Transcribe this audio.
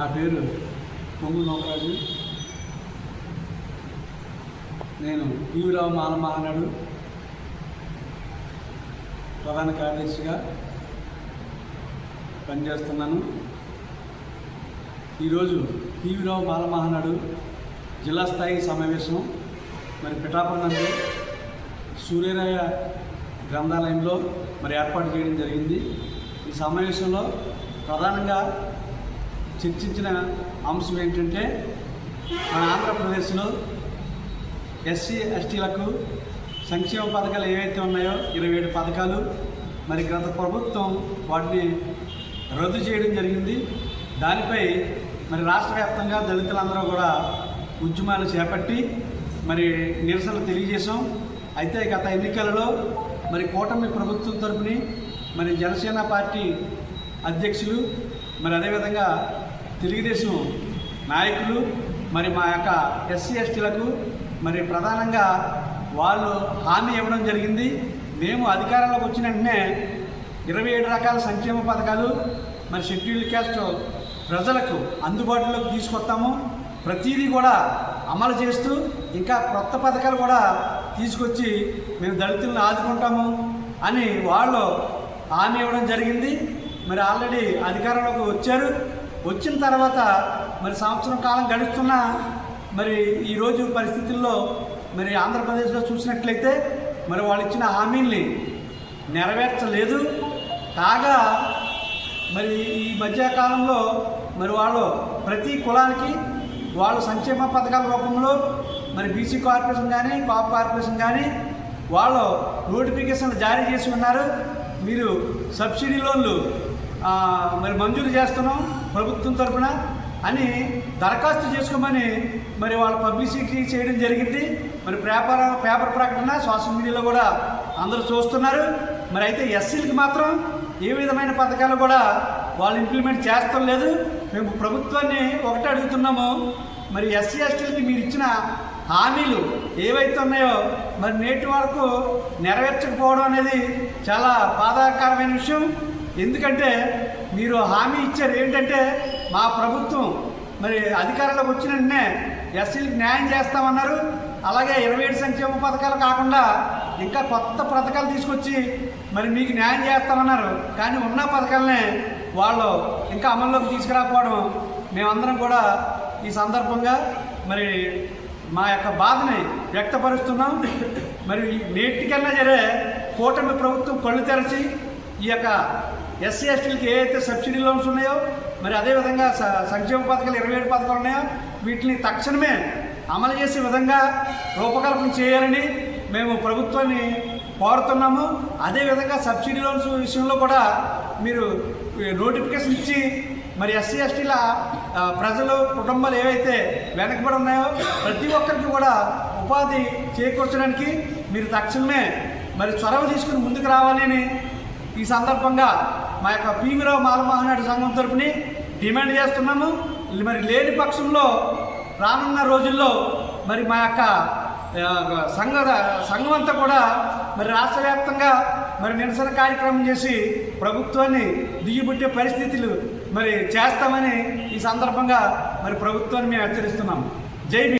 నా పేరు పొంగు నోకరాజు నేను టీవీరావు మానమహానాడు ప్రధాన కార్యదర్శిగా పనిచేస్తున్నాను. ఈరోజు టీవీరావు బాలమహానాడు జిల్లా స్థాయి సమావేశం మరి పిఠాపురం సూర్యరాయ గ్రంథాలయంలో మరి ఏర్పాటు చేయడం జరిగింది. ఈ సమావేశంలో ప్రధానంగా చర్చించిన అంశం ఏంటంటే మన ఆంధ్రప్రదేశ్లో ఎస్సీ ఎస్టీలకు సంక్షేమ పథకాలు ఏవైతే ఉన్నాయో ఇరవై ఏడు పథకాలు మరి గత ప్రభుత్వం వాటిని రద్దు చేయడం జరిగింది. దానిపై మరి రాష్ట్ర వ్యాప్తంగా దళితులందరూ కూడా ఉద్యమాలు చేపట్టి మరి నిరసనలు తెలియజేశాం. అయితే గత ఎన్నికలలో మరి కూటమి ప్రభుత్వం తరపుని మరి జనసేన పార్టీ అధ్యక్షులు మరి అదేవిధంగా తెలుగుదేశం నాయకులు మరి మా యొక్క ఎస్సీ ఎస్టీలకు మరి ప్రధానంగా వాళ్ళు హామీ ఇవ్వడం జరిగింది. మేము అధికారంలోకి వచ్చిన వెంటనే ఇరవై ఏడు రకాల సంక్షేమ పథకాలు మరి షెడ్యూల్డ్ క్యాస్ట్ ప్రజలకు అందుబాటులోకి తీసుకొస్తాము. ప్రతిదీ కూడా అమలు చేస్తూ ఇంకా కొత్త పథకాలు కూడా తీసుకొచ్చి మేము దళితులను ఆదుకుంటాము అని వాళ్ళు హామీ ఇవ్వడం జరిగింది. మరి ఆల్రెడీ అధికారంలోకి వచ్చారు. వచ్చిన తర్వాత మరి సంవత్సరం కాలం గడుస్తున్న మరి ఈరోజు పరిస్థితుల్లో మరి ఆంధ్రప్రదేశ్లో చూసినట్లయితే మరి వాళ్ళు ఇచ్చిన హామీల్ని నెరవేర్చలేదు. కాగా మరి ఈ మధ్యకాలంలో మరి వాళ్ళు ప్రతి కులానికి వాళ్ళు సంక్షేమ పథకాల రూపంలో మరి బీసీ కార్పొరేషన్ కానీ కాప్ కార్పొరేషన్ కానీ వాళ్ళు నోటిఫికేషన్లు జారీ చేసి ఉన్నారు. మీరు సబ్సిడీ లోన్లు మరి మంజూరు చేస్తున్నాం. ప్రభుత్వం తరఫున అని దరఖాస్తు చేసుకోమని మరి వాళ్ళ పబ్లిసిటీ చేయడం జరిగింది. మరి పేపర్ పేపర్ ప్రకటన సోషల్ మీడియాలో కూడా అందరూ చూస్తున్నారు. మరి అయితే ఎస్సీలకి మాత్రం ఏ విధమైన పథకాలు కూడా వాళ్ళు ఇంప్లిమెంట్ చేస్తాం లేదు. మేము ప్రభుత్వాన్ని ఒకటే అడుగుతున్నాము. మరి ఎస్సీ ఎస్టీలకి మీరు ఇచ్చిన హామీలు ఏవైతే ఉన్నాయో మరి నేటి వరకు నెరవేర్చకపోవడం అనేది చాలా బాధాకరమైన విషయం. ఎందుకంటే మీరు హామీ ఇచ్చారు. ఏంటంటే మా ప్రభుత్వం మరి అధికారంలోకి వచ్చిన వెంటనే ఎస్సీలకు న్యాయం చేస్తామన్నారు. అలాగే ఇరవై ఏడు సంక్షేమ పథకాలు కాకుండా ఇంకా కొత్త పథకాలు తీసుకొచ్చి మరి మీకు న్యాయం చేస్తామన్నారు. కానీ ఉన్న పథకాలనే వాళ్ళు ఇంకా అమల్లోకి తీసుకురాకపోవడం మేమందరం కూడా ఈ సందర్భంగా మరి మా యొక్క బాధని వ్యక్తపరుస్తున్నాం. మరి నేటికన్నా సరే కూటమి ప్రభుత్వం కళ్ళు తెరచి ఈ యొక్క ఎస్సీ ఎస్టీలకి ఏ అయితే సబ్సిడీ లోన్స్ ఉన్నాయో మరి అదేవిధంగా సంక్షేమ పథకాలు ఇరవై ఏడు పథకాలు ఉన్నాయో వీటిని తక్షణమే అమలు చేసే విధంగా రూపకల్పన చేయాలని మేము ప్రభుత్వాన్ని కోరుతున్నాము. అదేవిధంగా సబ్సిడీ లోన్స్ విషయంలో కూడా మీరు నోటిఫికేషన్ ఇచ్చి మరి ఎస్సీ ఎస్టీల ప్రజలు కుటుంబాలు ఏవైతే వెనకబడి ఉన్నాయో ప్రతి ఒక్కరికి కూడా ఉపాధి చేకూర్చడానికి మీరు తక్షణమే మరి చొరవ తీసుకుని ముందుకు రావాలని ఈ సందర్భంగా మా యొక్క భీమిరావు మాలమహానాడు సంఘం తరపుని డిమాండ్ చేస్తున్నాము. మరి లేని పక్షంలో రానున్న రోజుల్లో మరి మా యొక్క సంఘ సంఘం అంతా కూడా మరి రాష్ట్ర వ్యాప్తంగా మరి నిరసన కార్యక్రమం చేసి ప్రభుత్వాన్ని దిగిబుట్టే పరిస్థితులు మరి చేస్తామని ఈ సందర్భంగా మరి ప్రభుత్వాన్ని మేము హెచ్చరిస్తున్నాము. జై